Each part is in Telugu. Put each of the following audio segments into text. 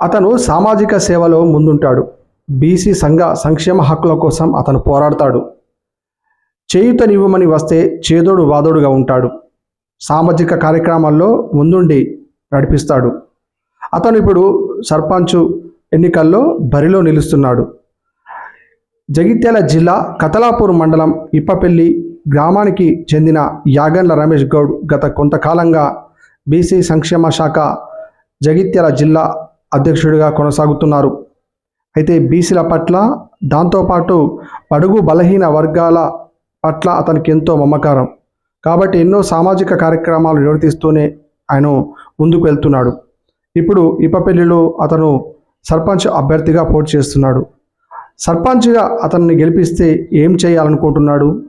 అతను సామాజిక సేవలో ముందుంటాడు. బీసీ సంఘ సంక్షేమ హక్కుల కోసం అతను పోరాడతాడు. చేయుతనివ్వమని వస్తే చేదోడు వాదోడుగా ఉంటాడు. సామాజిక కార్యక్రమాల్లో ముందుండి నడిపిస్తాడు. అతను ఇప్పుడు సర్పంచ్ ఎన్నికల్లో బరిలో నిలుస్తున్నాడు. జగిత్యాల జిల్లా కతలాపూర్ మండలం ఇప్పపల్లి గ్రామానికి చెందిన యాగండ్ల రమేష్ గౌడ్ గత కొంతకాలంగా బీసీ సంక్షేమ శాఖ జగిత్యాల జిల్లా అధ్యక్షుడిగా కొనసాగుతున్నారు. అయితే బీసీల పట్ల దాంతోపాటు బడుగు బలహీన వర్గాల పట్ల అతనికి ఎంతో మమకారం. కాబట్టి ఎన్నో సామాజిక కార్యక్రమాలు నిర్వర్తిస్తూనే ఆయన ముందుకు వెళ్తున్నాడు. ఇప్పుడు ఇప్పపెల్లిలో అతను సర్పంచ్ అభ్యర్థిగా పోటీ చేస్తున్నాడు. సర్పంచ్గా అతన్ని గెలిపిస్తే ఏం చేయాలనుకుంటున్నాడు?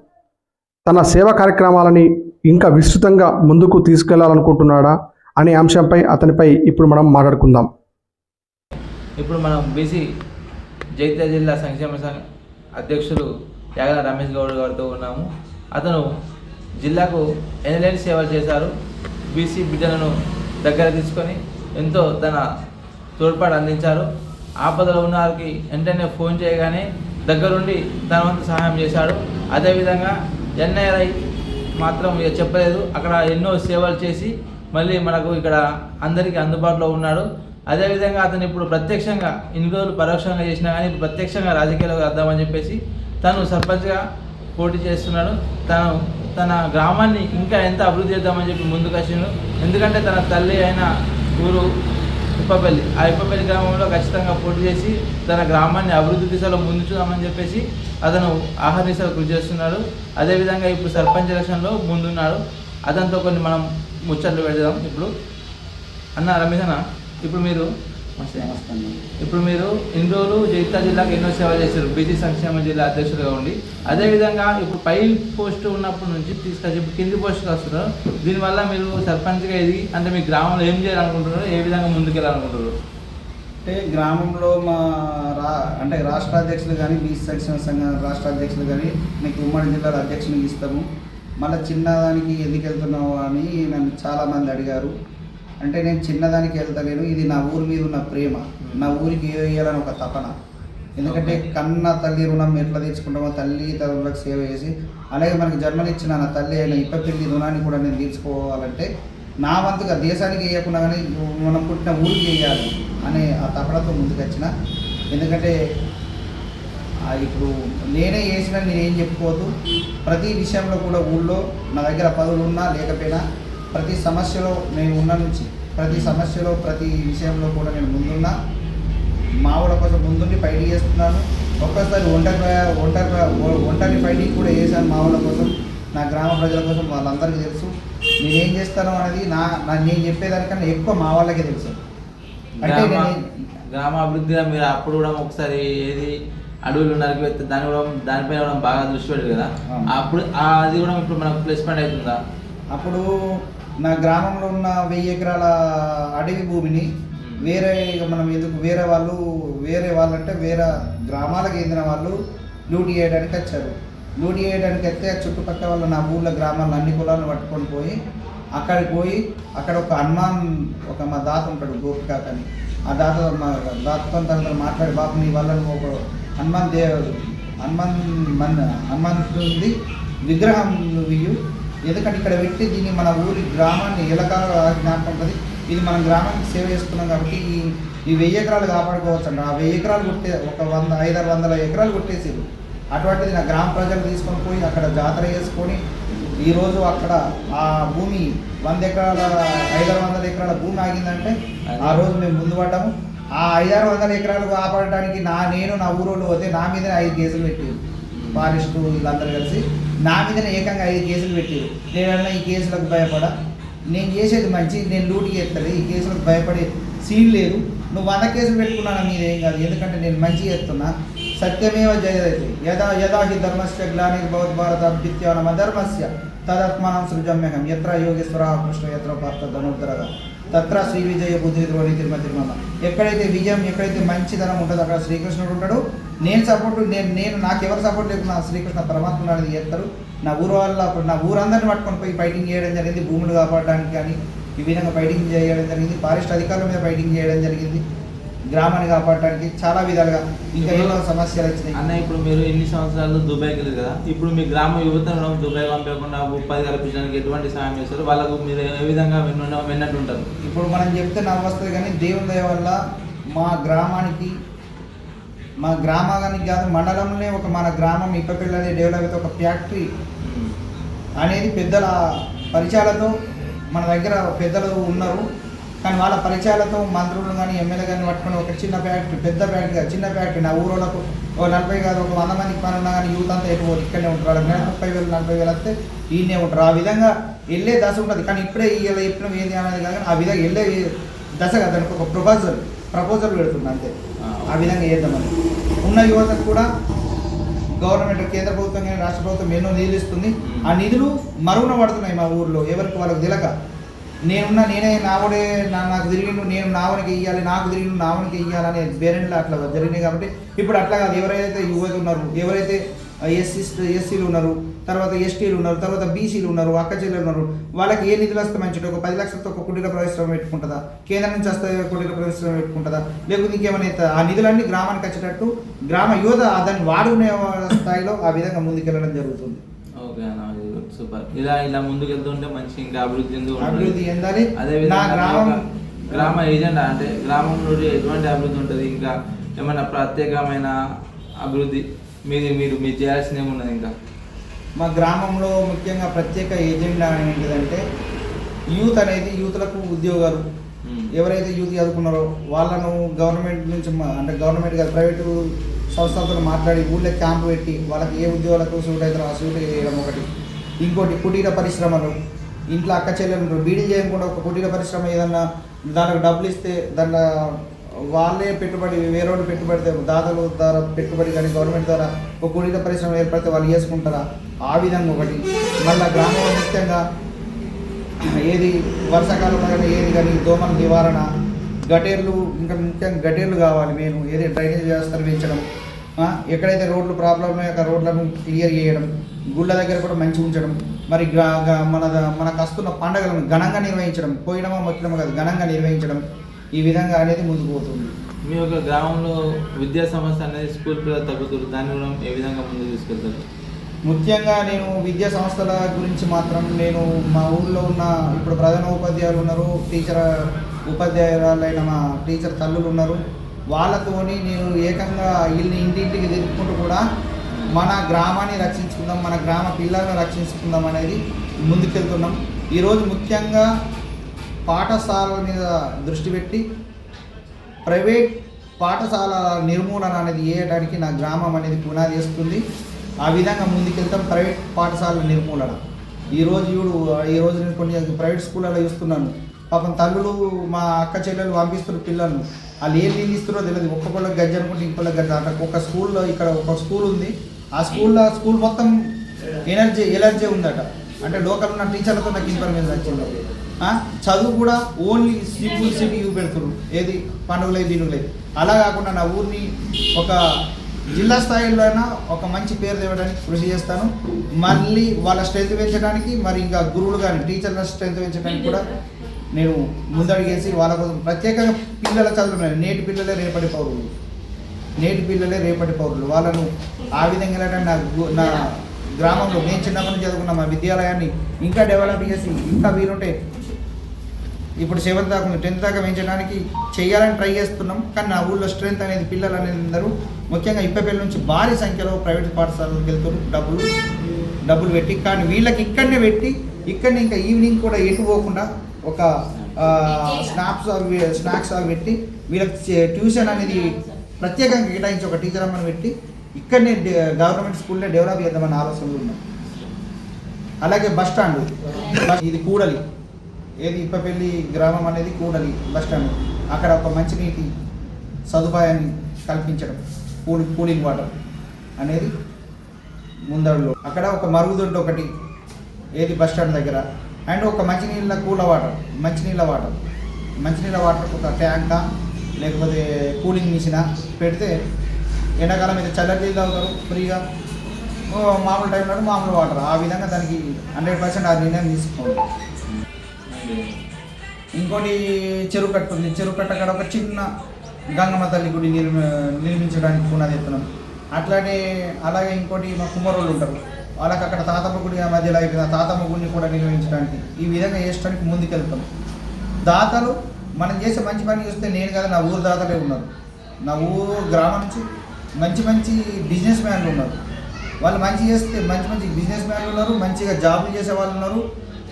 తన సేవా కార్యక్రమాలని ఇంకా విస్తృతంగా ముందుకు తీసుకెళ్ళాలనుకుంటున్నాడా? అనే అంశంపై అతనిపై ఇప్పుడు మనం మాట్లాడుకుందాం. ఇప్పుడు మనం బీసీ జైత్య జిల్లా సంక్షేమ సంఘ అధ్యక్షులు యాగల రమేష్ గౌడ్ గారితో ఉన్నాము. అతను జిల్లాకు ఎనలేని సేవలు చేశారు. బీసీ బిడ్డలను దగ్గర తీసుకొని ఎంతో తన తోడ్పాటు అందించారు. ఆపదలో ఉన్న వారికి వెంటనే ఫోన్ చేయగానే దగ్గరుండి తన వంతు సహాయం చేశాడు. అదేవిధంగా ఎన్ఐఆర్ఐ మాత్రం ఇక చెప్పలేదు. అక్కడ ఎన్నో సేవలు చేసి మళ్ళీ మనకు ఇక్కడ అందరికీ అందుబాటులో ఉన్నాడు. అదేవిధంగా అతను ఇప్పుడు ప్రత్యక్షంగా ఇన్ని రోజులు పరోక్షంగా చేసినా కానీ ఇప్పుడు ప్రత్యక్షంగా రాజకీయాలకు వద్దామని చెప్పేసి తను సర్పంచ్గా పోటీ చేస్తున్నాడు. తను తన గ్రామాన్ని ఇంకా ఎంత అభివృద్ధి చేద్దామని చెప్పి ముందుకు వచ్చిండు. ఎందుకంటే తన తల్లి అయిన ఊరు ఇప్పపల్లి ఆ ఇప్పపల్లి గ్రామంలో ఖచ్చితంగా పోటీ చేసి తన గ్రామాన్ని అభివృద్ధి దిశలో ముందుచుదామని చెప్పేసి అతను ఆహర్నిశలు కృషి చేస్తున్నాడు. అదేవిధంగా ఇప్పుడు సర్పంచ్ ఎలక్షన్లో ముందున్నాడు. అతనితో కొన్ని మనం ముచ్చట్లు పెడదాం ఇప్పుడు. అన్న రమేష్ అన్న. ఇప్పుడు మీరు ఇప్పుడు మీరు ఇన్ని రోజులు జగిత్యాల జిల్లాకు ఎన్నో సేవలు చేశారు. బీసీ సంక్షేమ జిల్లా అధ్యక్షులుగా ఉండి అదేవిధంగా ఇప్పుడు పై పోస్ట్ ఉన్నప్పటి నుంచి తీసుకొచ్చి ఇప్పుడు కింది పోస్ట్కి వస్తున్నారు. దీనివల్ల మీరు సర్పంచ్గా ఎదిగి అంటే మీ గ్రామంలో ఏం చేయాలనుకుంటున్నారు? ఏ విధంగా ముందుకెళ్ళాలనుకుంటున్నారు? అంటే గ్రామంలో మా రా అంటే రాష్ట్ర అధ్యక్షులు కానీ బీసీ సంక్షేమ సంఘం రాష్ట్ర అధ్యక్షులు కానీ నీకు ఉమ్మడి జిల్లాలో అధ్యక్షునికి ఇస్తాము. మళ్ళీ చిన్నదానికి ఎందుకు వెళ్తున్నావు అని నన్ను చాలామంది అడిగారు. అంటే నేను చిన్నదానికి వెళ్తలేను. ఇది నా ఊరి మీద ఉన్న ప్రేమ. నా ఊరికి ఏ వేయాలని ఒక తపన. ఎందుకంటే కన్న తల్లి రుణం ఎట్లా తెచ్చుకుంటామో తల్లి తల్లులకు సేవ చేసి అలాగే మనకి జన్మనిచ్చిన నా తల్లి అయిన ఇప్పపిల్లి రుణాన్ని కూడా నేను తీర్చుకోవాలంటే నా వంతుగా దేశానికి వేయకుండా కానీ మనం పుట్టిన ఊరికి వేయాలి అనే ఆ తపనతో ముందుకొచ్చిన. ఎందుకంటే ఇప్పుడు నేనే చేసిన నేనేం చెప్పుకోవద్దు. ప్రతి విషయంలో కూడా ఊళ్ళో నా దగ్గర పదులు ఉన్నా లేకపోయినా ప్రతి సమస్యలో నేను ఉన్న నుంచి ప్రతి సమస్యలో ప్రతి విషయంలో కూడా నేను ముందున్నా. మావుల కోసం ముందుండి ఫైట్ చేస్తున్నాను. ఒక్కసారి ఒంటరి ఒంటరి ఒంటరి ఫైటింగ్ కూడా చేశాను మావుల కోసం నా గ్రామ ప్రజల కోసం వాళ్ళందరికీ తెలుసు. నేనేం చేస్తాను అనేది నా నేను చెప్పేదానికన్నా ఎక్కువ మా వాళ్ళకే తెలుసు. అంటే గ్రామాభివృద్ధిగా మీరు అప్పుడు కూడా ఒకసారి ఏది అడవులు నరికి పెడితే దాని కూడా దానిపైన కూడా బాగా దృష్టి పెట్టారు కదా. అప్పుడు అది కూడా ఇప్పుడు మనకు ప్లస్ పాయింట్ అవుతుందా? అప్పుడు నా గ్రామంలో ఉన్న వెయ్యి ఎకరాల అడవి భూమిని వేరే మనం ఎందుకు వేరే వాళ్ళు వేరే వాళ్ళంటే వేరే గ్రామాలకు చెందిన వాళ్ళు డ్యూటీ చేయడానికి వచ్చారు. డ్యూటీ చేయడానికి వస్తే ఆ చుట్టుపక్కల వాళ్ళ నా ఊళ్ళో గ్రామాల్లో అన్ని కులాలను పట్టుకొని పోయి అక్కడికి పోయి అక్కడ ఒక హనుమాన్ ఒక మా దాత ఉంటాడు గోపికాక అని. ఆ దాత మా దాతతో తనతో మాట్లాడి బాబు నీ వల్ల ఒక హనుమాన్ దేవ హనుమాన్ మన హనుమంతుడి విగ్రహం నువ్వు ఎందుకంటే ఇక్కడ పెట్టి దీన్ని మన ఊరి గ్రామాన్ని ఎలకాల జ్ఞాపకం ఉంటుంది. ఇది మన గ్రామానికి సేవ చేసుకున్నాం కాబట్టి ఈ ఈ వెయ్యి ఎకరాలు కాపాడుకోవచ్చు అండి ఆ వెయ్యి ఎకరాలు కొట్టే ఒక వంద ఐదారు వందల ఎకరాలు కొట్టేసారు అటువంటిది నా గ్రామ ప్రజలు తీసుకొని పోయి అక్కడ జాతర చేసుకొని ఈరోజు అక్కడ ఆ భూమి వంద ఎకరాల ఐదారు వందల ఎకరాల భూమి ఆగిందంటే ఆ రోజు మేము ముందు పడ్డాము. ఆ ఐదారు వందల ఎకరాలు కాపాడడానికి నా నేను నా ఊరోళ్ళు పోతే నా మీదనే ఐదు కేసులు పెట్టారు ఫారెస్ట్ వీళ్ళందరూ కలిసి. నా మీదనే ఏకంగా ఐదు కేసులు పెట్టారు. నేనన్నా ఈ కేసులకు భయపడా? నేను చేసేది మంచి నేను లూటి చేస్తాను ఈ కేసులకు భయపడే సీన్ లేదు. నువ్వు వంద కేసులు పెట్టుకున్నాను మీద ఏం కాదు. ఎందుకంటే నేను మంచి చేస్తున్నా. సత్యమేవ జయదైతే. యదా యదా హి ధర్మస్య గ్లానిర్భవత్ భారత అభ్యుత్యానం అధర్మస్య తదత్మానం సృజమ్యహం. ఎత్ర యోగేశ్వర కృష్ణ ఎత్ర పార్థ ధనుర్ధరగా తత్ర శ్రీ విజయ బుద్ధి ద్రోణి తిరుమల తిరుమల ఎక్కడైతే విజయం ఎక్కడైతే మంచిదనం ఉంటుందో అక్కడ శ్రీకృష్ణుడు ఉంటాడు. నేను సపోర్ట్ నేను నేను నాకు ఎవరు సపోర్ట్ లేకుండా శ్రీకృష్ణ పరమాత్మ అనేది చేస్తారు. నా ఊరు వాళ్ళ నా ఊరందరిని పట్టుకొని పోయి ఫైటింగ్ చేయడం జరిగింది. భూములు కాపాడడానికి కానీ ఈ విధంగా ఫైటింగ్ చేయడం జరిగింది. ఫారెస్ట్ అధికారుల మీద ఫైటింగ్ చేయడం జరిగింది. గ్రామాన్ని కాపాడటానికి చాలా విధాలుగా ఇంకా ఎన్నో సమస్యలు వచ్చినాయి. అన్న ఇప్పుడు మీరు ఎన్ని సంవత్సరాలు దుబాయ్కి వెళ్ళారు కదా? ఇప్పుడు మీ గ్రామ యువతను దుబాయ్ పంపించకుండా ఉపాధి కల్పించడానికి ఎటువంటి సాయం చేస్తారు వాళ్ళకు మీరు ఏ విధంగా విన్న విన్నట్టు ఉంటారు ఇప్పుడు మనం చెప్తే నవ్వు వస్తుంది కానీ దేవుని దయ వల్ల మా గ్రామానికి మా గ్రామానికి కాదు మండలంలో ఒక మన గ్రామం ఇప్పపిల్లది డెవలప్ అయితే ఒక ఫ్యాక్టరీ అనేది పెద్దల పరిచయాలతో మన దగ్గర పెద్దలు ఉన్నారు. కానీ వాళ్ళ పరిచయాలతో మంత్రులు కానీ ఎమ్మెల్యే కానీ పట్టుకొని ఒక చిన్న ఫ్యాక్టరీ పెద్ద ఫ్యాక్టరీ కాదు, చిన్న ఫ్యాక్టరీ. నా ఊరోళ్ళకు ఒక నలభై కాదు ఒక వంద మందికి పని ఉన్నా కానీ యూత్ అంతా ఎక్కువ ఇక్కడనే ఉంటారు. వాళ్ళకి ముప్పై వేలు నలభై వేలు వస్తే ఈయనే ఉంటారు. ఆ విధంగా వెళ్ళే దశ ఉంటుంది కానీ ఇప్పుడే ఇలా చెప్పిన ఏది అనేది కాదు కానీ ఆ విధంగా వెళ్ళే దశ కదా. దానికి ఒక ప్రపోజల్ ప్రపోజల్ పెడుతుంది అంతే. ఆ విధంగా చేద్దామని ఉన్న యువతకు కూడా గవర్నమెంట్ కేంద్ర ప్రభుత్వం కానీ రాష్ట్ర ప్రభుత్వం ఎన్నో నిధులు ఇస్తుంది. ఆ నిధులు మరుగున పడుతున్నాయి మా ఊర్లో. ఎవరికి వాళ్ళకి తెలక. నేనున్నా నేనే నావుడే నా నాకు తిరిగిండు నేను నావనికి ఇవ్వాలి నాకు తిరిగిండు నావనికి ఇవ్వాలనే బేరెంట్లు అట్లా జరిగినాయి కాబట్టి ఇప్పుడు అట్లా కాదు. ఎవరైతే యువత ఉన్నారు ఎవరైతే ఎస్సీ ఎస్సీలు ఉన్నారు తర్వాత ఎస్టీలు ఉన్నారు తర్వాత బీసీలు ఉన్నారు అక్క చెల్లెలు ఉన్నారు వాళ్ళకి ఏ నిధులు వస్తే మంచిది? ఒక పది లక్షలతో ఒక కుటీర ప్రవేశం పెట్టుకుంటుందా? కేంద్రం నుంచి వస్తే కుటీర ప్రవేశం పెట్టుకుంటుందా? లేకపోతే ఇంకేమైనా ఆ నిధులన్నీ గ్రామానికి వచ్చేటట్టు గ్రామ యువత దాన్ని వాడుకునే స్థాయిలో ఆ విధంగా ముందుకెళ్ళడం జరుగుతుంది. ఓకే అన్న సూపర్. ఇలా ఇలా ముందుకు వెళ్తుంటే మంచి ఇంకా అభివృద్ధి. అభివృద్ధి చెందాలి. అదే విధంగా గ్రామం ఏజెండా అంటే గ్రామంలో ఎటువంటి అభివృద్ధి ఉంటుంది? ఇంకా ఏమైనా ప్రత్యేకమైన అభివృద్ధి మీది మీరు మీరు చేయాల్సింది ఏమున్నది ఇంకా? మా గ్రామంలో ముఖ్యంగా ప్రత్యేక ఏజెండా ఏంటిదంటే యూత్ అనేది యూత్లకు ఉద్యోగాలు. ఎవరైతే యూత్ చదువుకున్నారో వాళ్ళను గవర్నమెంట్ నుంచి అంటే గవర్నమెంట్ కాదు ప్రైవేటు సంస్థలతో మాట్లాడి ఊళ్ళో క్యాంప్ పెట్టి వాళ్ళకి ఏ ఉద్యోగాలకు సూట్ అవుతారో ఆ సూట్ చేయడం ఒకటి. ఇంకోటి కుటీర పరిశ్రమలు. ఇంట్లో అక్క చెల్లెలు బీడీ చేయకుండా ఒక కుటీర పరిశ్రమ ఏదన్నా దానికి డబ్బులు ఇస్తే దాంట్లో వాళ్ళే పెట్టుబడి వేరే పెట్టుబడితే దాతలు ద్వారా పెట్టుబడి కానీ గవర్నమెంట్ ద్వారా ఒక కుటీర పరిశ్రమ ఏర్పడితే వాళ్ళు చేసుకుంటారా? ఆ విధంగా ఒకటి. మళ్ళీ గ్రామంలో ముఖ్యంగా ఏది వర్షాకాలంలో కానీ ఏది కానీ దోమల నివారణ గటేర్లు ఇంకా ముఖ్యంగా గటేర్లు కావాలి మేము. ఏది డ్రైనేజ్ వ్యవస్థను పెంచడం ఎక్కడైతే రోడ్లు ప్రాబ్లం ఉన్నాయో అక్కడ రోడ్లను క్లియర్ చేయడం గుళ్ళ దగ్గర కూడా మంచి ఉంచడం మరి మన మనకు వస్తున్న పండుగలను ఘనంగా నిర్వహించడం పోయినమా మొత్తినమా కాదు ఘనంగా నిర్వహించడం ఈ విధంగా అనేది ముందుకు పోతుంది. మీ యొక్క గ్రామంలో విద్యా సమస్య అనేది స్కూల్ పిల్లలు తగ్గుతారు దాన్ని కూడా ఏ విధంగా ముందుకు తీసుకెళ్తారు? ముఖ్యంగా నేను విద్యా సంస్థల గురించి మాత్రం నేను మా ఊళ్ళో ఉన్న ఇప్పుడు ప్రధాన ఉపాధ్యాయులు ఉన్నారు టీచర్ ఉపాధ్యాయురాలైన మా టీచర్ తల్లులు ఉన్నారు. వాళ్ళతోని నేను ఏకంగా వీళ్ళని ఇంటింటికి తిరుపుకుంటూ కూడా మన గ్రామాన్ని రక్షించుకుందాం మన గ్రామ పిల్లలను రక్షించుకుందాం అనేది ముందుకెళ్తున్నాం. ఈరోజు ముఖ్యంగా పాఠశాలల మీద దృష్టి పెట్టి ప్రైవేట్ పాఠశాల నిర్మూలన అనేది చేయడానికి నా గ్రామం అనేది పునాది వేస్తుంది. ఆ విధంగా ముందుకెళ్తాం. ప్రైవేట్ పాఠశాలల నిర్మూలన. ఈరోజు చూడు ఈ రోజు నేను కొన్ని ప్రైవేట్ స్కూళ్ళలో చూస్తున్నాను. పాపం తల్లులు మా అక్క చెల్లెలు పంపిస్తున్న పిల్లలను వాళ్ళు ఏం నీళ్ళు ఇస్తున్నారో తెలియదు ఒక్కొక్కళ్ళకి గజ్జ అనుకుంటే ఇంకొకళ్ళకి గజ్జ. అక్కడ ఒక స్కూల్లో ఇక్కడ ఒక స్కూల్ ఉంది. ఆ స్కూల్లో స్కూల్ మొత్తం ఎనర్జీ ఎలర్జీ ఉందట. అంటే లోకల్ ఉన్న టీచర్లతో నాకు ఇన్ఫర్మేషన్ వచ్చింది. చదువు కూడా ఓన్లీ సింపుల్ సిటీ చూపెడుతున్నారు ఏది? పండుగలే దీనులే అలా కాకుండా నా ఊరిని ఒక జిల్లా స్థాయిలో అయినా ఒక మంచి పేరు తేవడానికి కృషి చేస్తాను. మళ్ళీ వాళ్ళ స్ట్రెంత్ పెంచడానికి మరి ఇంకా గురువులు కానీ టీచర్ల స్ట్రెంత్ పెంచడానికి కూడా నేను ముందడిగేసి వాళ్ళ కోసం ప్రత్యేకంగా పిల్లల చదువు నేటి పిల్లలే రేపటి పౌరులు. నేటి పిల్లలే రేపటి పౌరులు. వాళ్ళను ఆ విధంగా నా నా గ్రామంలో నేను చిన్నప్పటి నుంచి చదువుకున్న మా విద్యాలయాన్ని ఇంకా డెవలప్ చేసి ఇంకా వీలుంటే ఇప్పుడు సెవెంత్ దాకా టెన్త్ దాకా పెంచడానికి చేయాలని ట్రై చేస్తున్నాం. కానీ నా ఊళ్ళో స్ట్రెంత్ అనేది పిల్లలు అనేది అందరూ ముఖ్యంగా ఇప్పపల్లి నుంచి భారీ సంఖ్యలో ప్రైవేట్ పాఠశాలలకు వెళ్తారు డబ్బులు డబ్బులు పెట్టి. కానీ వీళ్ళకి ఇక్కడనే పెట్టి ఇక్కడనే ఇంకా ఈవినింగ్ కూడా ఎటు పోకుండా ఒక స్నాప్స్ అవి స్నాక్స్ అవి పెట్టి వీళ్ళకి ట్యూషన్ అనేది ప్రత్యేకంగా కేటాయించి ఒక టీచర్ అమ్మని పెట్టి ఇక్కడనే గవర్నమెంట్ స్కూల్నే డెవలప్ చేద్దామని ఆలోచనలు ఉన్నాయి అలాగే బస్ స్టాండ్. ఇది కూడలి. ఏది ఇప్పపల్లి గ్రామం అనేది కూడలి బస్ స్టాండ్. అక్కడ ఒక మంచినీటి సదుపాయాన్ని కల్పించడం. కూల్ కూలింగ్ వాటర్ అనేది ముందడులో అక్కడ ఒక మరుగుదొడ్డు ఒకటి ఏది బస్ స్టాండ్ దగ్గర. అండ్ ఒక మంచినీళ్ళ కూల వాటర్ మంచినీళ్ళ వాటర్. మంచినీళ్ళ వాటర్ ఒక ట్యాంకా లేకపోతే కూలింగ్ మిషన్ పెడితే ఎండాకాలం మీద చల్లటి నీళ్ళు తాగుతారు ఫ్రీగా. మామూలు టైంలో మామూలు వాటర్. ఆ విధంగా దానికి హండ్రెడ్ పర్సెంట్ ఆ నిర్ణయం తీసుకోండి. ఇంకోటి చెరువు కట్ట ఉంది. చెరువు కట్ట కాడ ఒక చిన్న గంగమ్మ తల్లి గుడి నిర్మి నిర్మించడానికి పునాది ఎత్తున్నాం అట్లానే అలాగే ఇంకోటి మా కుమ్మరోళ్ళు ఉంటారు. వాళ్ళకి అక్కడ తాతమ్మ గుడి ఆ మధ్యలో అయిపోయింది తాతమ్మ గుడిని కూడా నిర్వహించడానికి ఈ విధంగా చేసడానికి ముందుకెళ్తాం. దాతలు మనం చేసే మంచి పని చూస్తే నేను కదా నా ఊరు దాతలే ఉన్నారు. నా ఊరు గ్రామం నుంచి మంచి మంచి బిజినెస్ మ్యాన్లు ఉన్నారు. వాళ్ళు మంచి చేస్తే మంచి మంచి బిజినెస్ మ్యాన్లు ఉన్నారు మంచిగా జాబులు చేసే వాళ్ళు ఉన్నారు.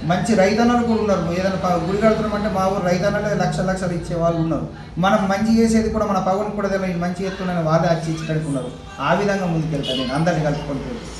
మంచి రైతన్నలు కూడా ఉన్నారు. ఏదైనా గుడి కడుతున్నామంటే మా ఊరు రైతన్నలే లక్ష లక్షలు ఇచ్చే వాళ్ళు ఉన్నారు. మనం మంచి చేసేది కూడా మన పవన్ కూడా తెలియదు మంచి చేస్తున్నాను వాళ్ళే అచ్చి ఇచ్చడానికి ఆ విధంగా ముందుకెళ్తాను నేను అందరిని కలుపుకుంటూ.